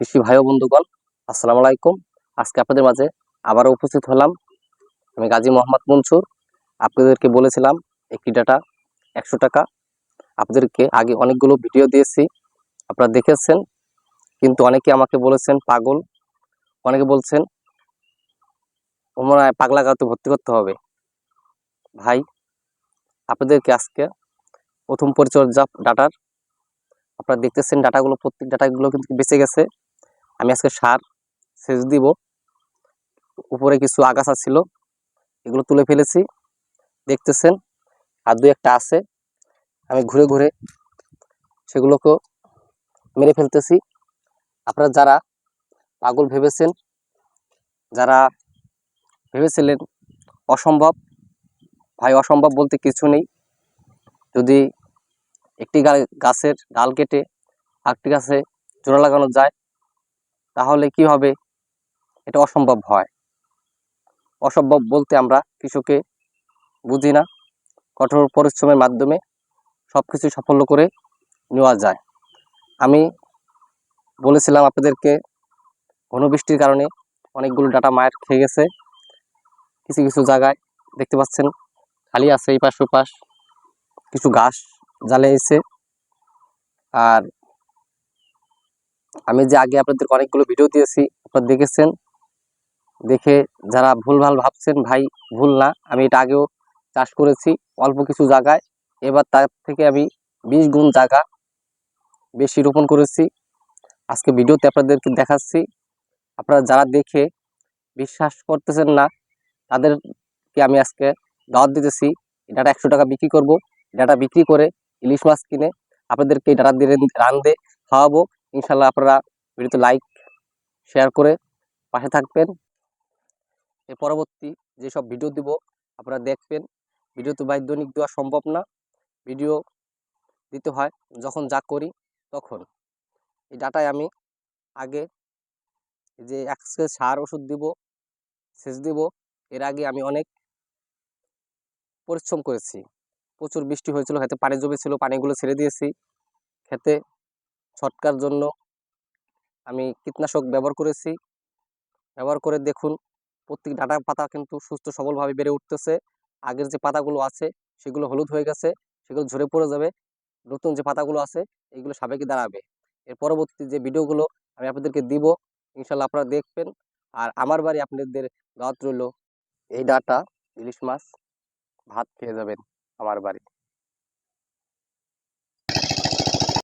কৃষি ভাই বন্ধুগণ, আসসালামু আলাইকুম। আজকে আপনাদের মাঝে আবারও উপস্থিত হলাম আমি গাজী মোহাম্মদ মনসুর। আপনাদেরকে বলেছিলাম, একটি ডাটা একশো টাকা। আপনাদেরকে আগে অনেকগুলো ভিডিও দিয়েছি, আপনারা দেখেছেন। কিন্তু অনেকে আমাকে বলেছেন, পাগল। অনেকে বলছেন মনে হয় পাগলা গাঁতে ভর্তি করতে হবে। ভাই, আপনাদেরকে আজকে প্রথম পরিচর্যা ডাটার। আপনারা দেখতেছেন ডাটাগুলো, প্রত্যেক ডাটাগুলো কিন্তু বেঁচে গেছে। আমি আজকে সার, সেচ দিব। উপরে কিছু আগাছা ছিল, এগুলো তুলে ফেলেছি। দেখতেছেন, আর দু একটা আছে। আমি ঘুরে ঘুরে সেগুলোকে মেরে ফেলতেছি। আপনারা যারা পাগল ভেবেছেন, যারা ভেবেছিলেন অসম্ভব, ভাই, অসম্ভব বলতে কিছু নেই। যদি একটি গাছের ডাল কেটে আরেকটি গাছে জোড়া লাগানো যায় তাহলে কি হবে? এটা অসম্ভব হয় অসম্ভব বলতে আমরা কৃষকে বুঝি না। কঠোর পরিশ্রমের মাধ্যমে সব কিছু সাফল্য করে নেওয়া যায়। আমি বলেছিলাম আপনাদেরকে, ঘনবৃষ্টির কারণে অনেকগুলো ডাটা মায়ের খেয়ে গেছে। কিছু কিছু জায়গায় দেখতে পাচ্ছেন, খালি আছে এই পাশ ওই পাশ কিছু ঘাস জ্বালিয়েছে আর আমি যে আগে আপনাদের অনেকগুলো ভিডিও দিয়েছি, আপনারা দেখেছেন? দেখে যারা ভুলভাল ভাবছেন, ভাই, ভুল না, আমি এটা আগেও চাষ করেছি অল্প কিছু জায়গায়। এবার তার থেকে আমি বিশ গুণ জায়গা বেশি রোপণ করেছি। আজকে ভিডিওতে আপনাদেরকে দেখাচ্ছি। আপনারা যারা দেখে বিশ্বাস করতেছেন না, তাদেরকে আমি আজকে দাওয়াত দিতেছি। ডাটা একশো টাকা বিক্রি করব। ডাটা বিক্রি করে ইলিশ মাছ কিনে আপনাদেরকে ডাটা দিয়ে রান্ধে খাওয়াবো। ইনশাল্লাহ আপনারা ভিডিওতে লাইক শেয়ার করে পাশে থাকবেন। এর পরবর্তী যেসব ভিডিও দিব, আপনারা দেখবেন। ভিডিও তো দৈনিক দেওয়া সম্ভব না। ভিডিও দিতে হয়, যখন যা করি তখন। এই ডাটায় আমি আগে যে একসে সার ওষুধ দিব, সেচ দিব। এর আগে আমি অনেক পরিশ্রম করেছি। প্রচুর বৃষ্টি হয়েছিল, খেতে পানি জমেছিল, পানিগুলো ছেড়ে দিয়েছি। খেতে ছটকার জন্য আমি কীটনাশক ব্যবহার করেছি। ব্যবহার করে দেখুন, প্রত্যেক ডাটা পাতা কিন্তু সুস্থ সবলভাবে বেড়ে উঠতেছে। আগের যে পাতাগুলো আছে, সেগুলো হলুদ হয়ে গেছে, সেগুলো ঝরে পড়ে যাবে। নতুন যে পাতাগুলো আছে, এগুলো সাবেকে দাঁড়াবে। এর পরবর্তী যে ভিডিওগুলো আমি আপনাদেরকে দিব, ইনশাল্লাহ আপনারা দেখবেন। আর আমার বাড়ি আপনাদের দাওয়াত রইল, এই ডাটা ইলিশ মাছ ভাত খেয়ে যাবেন আমার বাড়ি।